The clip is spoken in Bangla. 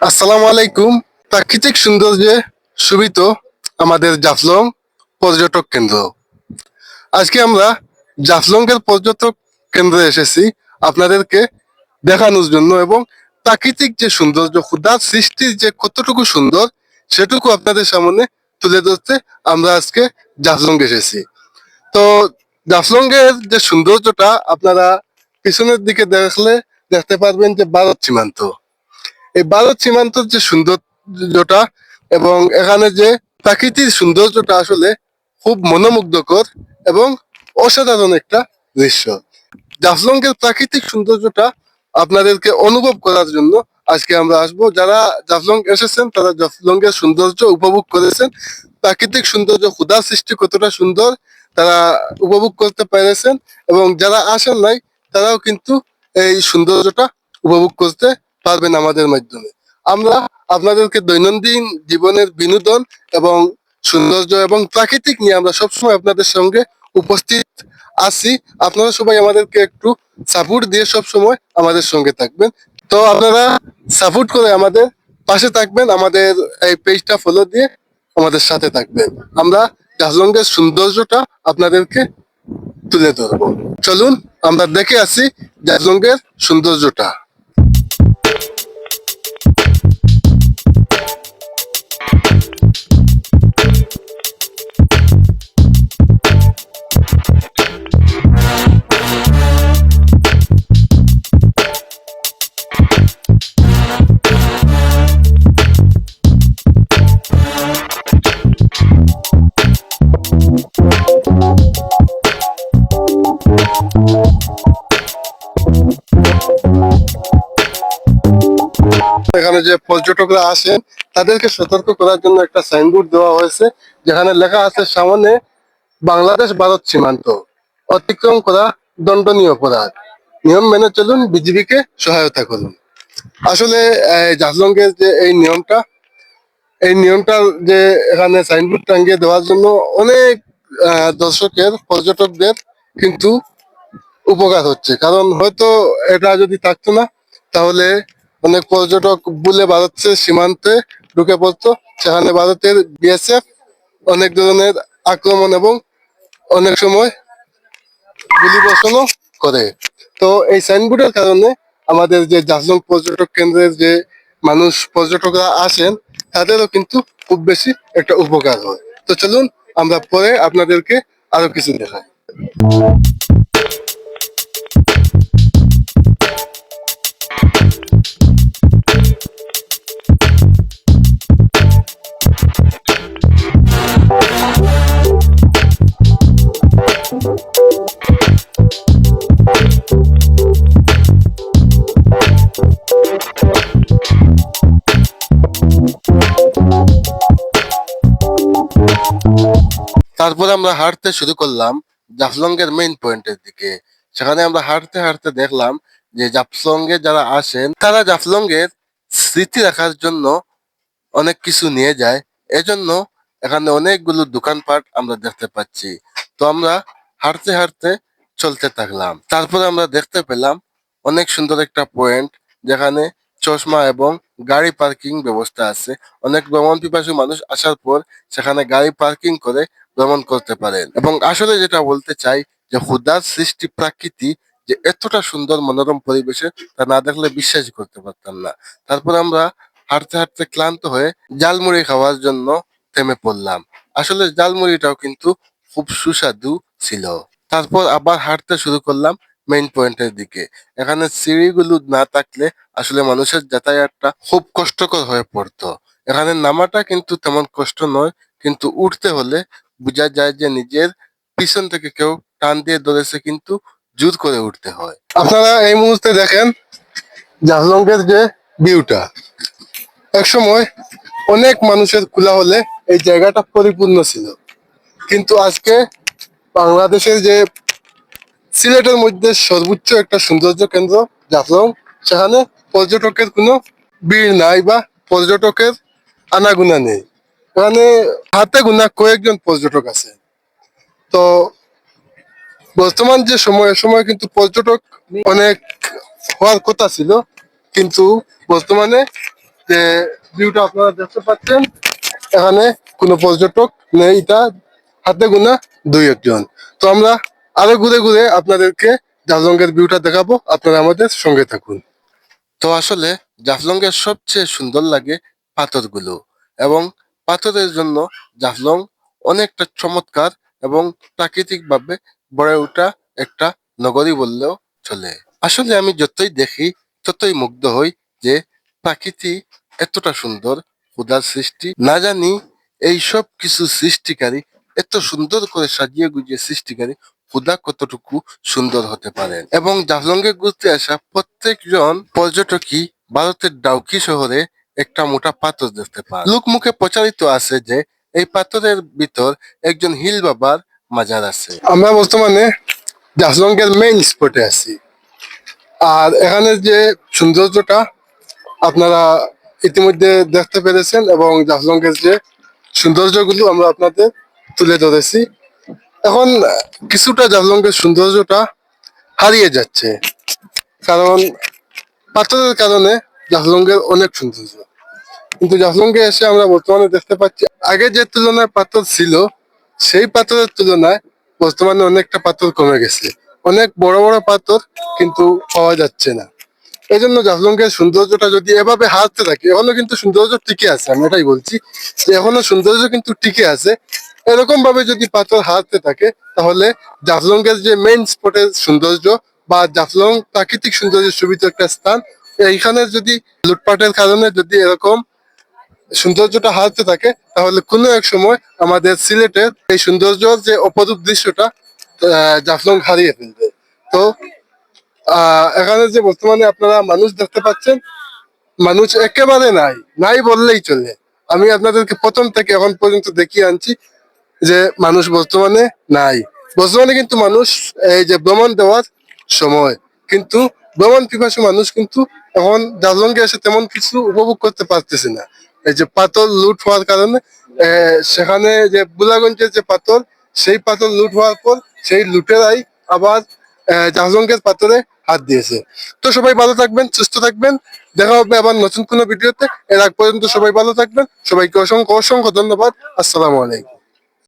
আসসালামু আলাইকুম। প্রাকৃতিক সৌন্দর্যে শোভিত আমাদের জাফলং পর্যটক কেন্দ্র। আজকে আমরা জাফলং এর পর্যটক কেন্দ্রে এসেছি আপনাদেরকে দেখানোর জন্য এবং প্রাকৃতিক যে সৌন্দর্য ক্ষুদার সৃষ্টির যে কতটুকু সুন্দর, সেটুকু আপনাদের সামনে তুলে ধরতে আমরা আজকে জাফলং এসেছি। তো জাফলং এর যে সৌন্দর্যটা আপনারা পিছনের দিকে দেখলে দেখতে পারবেন যে ভারত সীমান্ত। এই ভারত সীমান্তর যে সৌন্দর্যটা এবং এখানে যে প্রাকৃতিক সৌন্দর্যটা আসলে খুব মনোমুগ্ধকর এবং অসাধারণ একটা দৃশ্য। জাফলং এর প্রাকৃতিক সৌন্দর্যটা আপনাদেরকে অনুভব করার জন্য আজকে আমরা আসব। যারা জাফলং এসেছেন, তারা জাফলং এর সৌন্দর্য উপভোগ করেছেন। প্রাকৃতিক সৌন্দর্য ক্ষুদা সৃষ্টি কতটা সুন্দর তারা উপভোগ করতে পেরেছেন এবং যারা আসেন নাই, তারাও কিন্তু এই সৌন্দর্যটা উপভোগ করতে পারবেন আমাদের মাধ্যমে। আমরা আপনাদেরকে দৈনন্দিন জীবনের বিনোদন এবং সৌন্দর্য এবং প্রাকৃতিক নিয়ে আমরা সবসময় আপনাদের সঙ্গে উপস্থিত আছি। আপনারা সবাই আমাদেরকে একটু সাপোর্ট দিয়ে সব সময় আমাদের সঙ্গে থাকবেন। তো আপনারা সাপোর্ট করে আমাদের পাশে থাকবেন, আমাদের এই পেজটা ফলো দিয়ে আমাদের সাথে থাকবেন। আমরা জাফলংয়ের সৌন্দর্যটা আপনাদেরকে তুলে ধরবো। চলুন, আমরা দেখে আসি জাফলংয়ের সৌন্দর্যটা। এখানে যে পর্যটকরা আসেন, তাদেরকে সতর্ক করার জন্য একটা সাইনবোর্ড দেওয়া হয়েছে, যেখানে লেখা আছে, সামনে বাংলাদেশ ভারত সীমান্ত। অতিক্রম করা দণ্ডনীয় অপরাধ। নিয়ম মেনে চলুন, বিজিবিকে সহায়তা করুন। আসলে জাফলংয়ের যে এই নিয়মটা এই নিয়মটা যে এখানে সাইনবোর্ড টাঙ্গিয়ে দেওয়ার জন্য অনেক দর্শকের, পর্যটকদের কিন্তু উপকার হচ্ছে। কারণ হয়তো এটা যদি থাকতো না, তাহলে অনেক পর্যটক বুলে ভারতের সীমান্তে ঢুকে পড়তো। সেখানে ভারতের বিএসএফ অনেক ধরনের আক্রমণ এবং অনেক সময় গুলি বর্ষণও করে। তো এই সাইনবোর্ডের কারণে আমাদের যে জাফলং পর্যটক কেন্দ্রের যে মানুষ, পর্যটকরা আসেন, তাদেরও কিন্তু খুব বেশি একটা উপকার হয়। তো চলুন, আমরা পরে আপনাদেরকে আরও কিছু দেখাই। তারপর আমরা হাঁটতে শুরু করলাম। জাফলং এর মেইন পয়েন্টের দিকে। সেখানে আমরা হাঁটতে হাঁটতে দেখলাম যে জাফলং এ যারা আসেন, তারা জাফলং এর স্মৃতি রাখার জন্য অনেক কিছু নিয়ে যায়। এজন্য এখানে অনেকগুলো দোকানপাট আমরা দেখতে পাচ্ছি। তো আমরা হাঁটতে হাঁটতে চলতে থাকলাম। তারপরে আমরা দেখতে পেলাম অনেক সুন্দর একটা পয়েন্ট যেখানে চশমা এবং গাড়ি পার্কিং ব্যবস্থা আছে। অনেক ভ্রমণ পিপাসু মানুষ আসার পর সেখানে গাড়ি পার্কিং করে ভ্রমণ করতে পারেন। এবং আসলে যেটা বলতে চাই যে খুদার সৃষ্টি প্রাকৃতি যে এতটা সুন্দর মনোরম পরিবেশে তা না দেখলে বিশ্বাসই করতে পারতাম না। তারপর আমরা হাঁটতে হাঁটতে ক্লান্ত হয়ে জালমুড়ি খাওয়ার জন্য থেমে পড়লাম। আসলে জালমুড়িটাও কিন্তু খুব সুস্বাদু ছিল। তারপর আবার হাঁটতে শুরু করলাম মেইন পয়েন্টের দিকে। এখানে সিঁড়িগুলো না থাকলে আসলে মানুষের যাতায়াতটা খুব কষ্টকর হয়ে পড়তো। এখানে নামাটা কিন্তু তেমন কষ্ট নয়, কিন্তু উঠতে হলে বোঝা যায় যে নিজের পিছন থেকে কেউ টান দিয়ে ধরেছে কিন্তু জোর করে উঠতে হয়। আপনারা এই মুহূর্তে দেখেন জাফলংয়ের যে ভিউটা এক সময় অনেক মানুষের খোলা হলে এই জায়গাটা পরিপূর্ণ ছিল। কিন্তু আজকে বাংলাদেশের যে সিলেটের মধ্যে সর্বোচ্চ একটা সৌন্দর্য কেন্দ্র, জাফলং। সেখানে পর্যটকের কোনো ভিড় নাই বা পর্যটকের আনাগুনা নেই। এখানে হাতে গুনা কয়েকজন পর্যটক আছে। তো বর্তমান যে সময় সময় কিন্তু পর্যটক অনেক হওয়ার কথা ছিল। কিন্তু বর্তমানে যে ভিউটা আপনারা দেখতে পাচ্ছেন, এখানে কোনো পর্যটক নেই। এটা হাতে গুনা দুই একজন। তো আমরা আরও ঘুরে ঘুরে আপনাদেরকে জাফলংয়ের ভিউটা দেখাবো। আপনারা আমাদের সঙ্গে থাকুন। তো আসলে জাফলংয়ের সবচেয়ে সুন্দর লাগে পাথরগুলো এবং পাথরের জন্য জাফলং অনেকটা চমৎকার এবং প্রাকৃতিকভাবে গড়ে ওঠা একটা নগরী বললেও চলে। আসলে আমি যতই দেখি, ততই মুগ্ধ হই যে প্রাকৃতি এতটা সুন্দর খুদার সৃষ্টি। না জানি এই সব কিছু সৃষ্টিকারী, এত সুন্দর করে সাজিয়ে গুজিয়ে সৃষ্টিকারী খুদা কতটুকু সুন্দর হতে পারেন এবং জাফলংয়ে ঘুরতে আসা প্রত্যেকজন পর্যটকই ভারতের ডাউকি শহরে একটা মোটা পাথর দেখতে পান লোকমুখে প্রচারিত আছে যে, এই পাথরের ভিতর একজন হিল বাবার মাজার আছে। আমরা বর্তমানে জাফলংয়ের মেইন স্পটে আছি। আর এখানে যে সৌন্দর্যটা আপনারা ইতিমধ্যে দেখতে পেরেছেন এবং জাফলংয়ের যে সৌন্দর্যগুলো আমরা আপনাদের তুলে ধরেছি এখন কিছুটা জাফলংয়ের সৌন্দর্যটা হারিয়ে যাচ্ছে। কারণ পাথরের কারণে জাফলংয়ের অনেক সৌন্দর্য। কিন্তু জাফলংয়ে এসে আমরা বর্তমানে দেখতে পাচ্ছি, আগে যে তুলনায় পাথর ছিল, সেই পাথরের তুলনায় বর্তমানে অনেকটা পাথর কমে গেছে। অনেক বড় বড় পাথর কিন্তু পাওয়া যাচ্ছে না। এই জন্য জাফলংয়ের সৌন্দর্যটা যদি এভাবে হারতে থাকে, এখনও কিন্তু সৌন্দর্য টিকে আছে, আমি এটাই বলছি যে এখনও সৌন্দর্য কিন্তু টিকে আছে। এরকম ভাবে যদি পাথর হারতে থাকে, তাহলে জাফলং এর যে মেইন স্পটের সৌন্দর্য বা জাফলং প্রাকৃতিক সৌন্দর্যের সুবিধা একটা স্থান, এইখানে যদি লুটপাটের কারণে যদি এরকম সৌন্দর্যটা হারাতে থাকে, তাহলে কোনো এক সময় আমাদের সিলেটের এই সৌন্দর্য যে অপরূপ দৃশ্যটা জাফলং হারিয়ে ফেলবে। তো এখানে যে বর্তমানে আপনারা মানুষ দেখতে পাচ্ছেন, মানুষ একেবারে নাই নাই বললেই চলে। আমি আপনাদেরকে প্রথম থেকে এখন পর্যন্ত দেখিয়ে আনছি যে মানুষ বর্তমানে নাই। বর্তমানে কিন্তু মানুষ এই যে ভ্রমণ দেওয়ার সময়। কিন্তু ভ্রমণ পিপাসু মানুষ কিন্তু এখন জাফলংয়ে এসে তেমন কিছু উপভোগ করতে পারতেছে না। এই যে পাথর লুট হওয়ার কারণে সেখানে যে বুলাগঞ্জের যে পাথর, সেই পাথর লুট হওয়ার পর সেই লুটেরাই আবার জাফলংয়ের পাথরে হাত দিয়েছে। তো সবাই ভালো থাকবেন, সুস্থ থাকবেন। দেখা হবে আবার নতুন কোনো ভিডিওতে। এর আগ পর্যন্ত সবাই ভালো থাকবেন। সবাইকে অসংখ্য অসংখ্য ধন্যবাদ। আসসালামু আলাইকুম।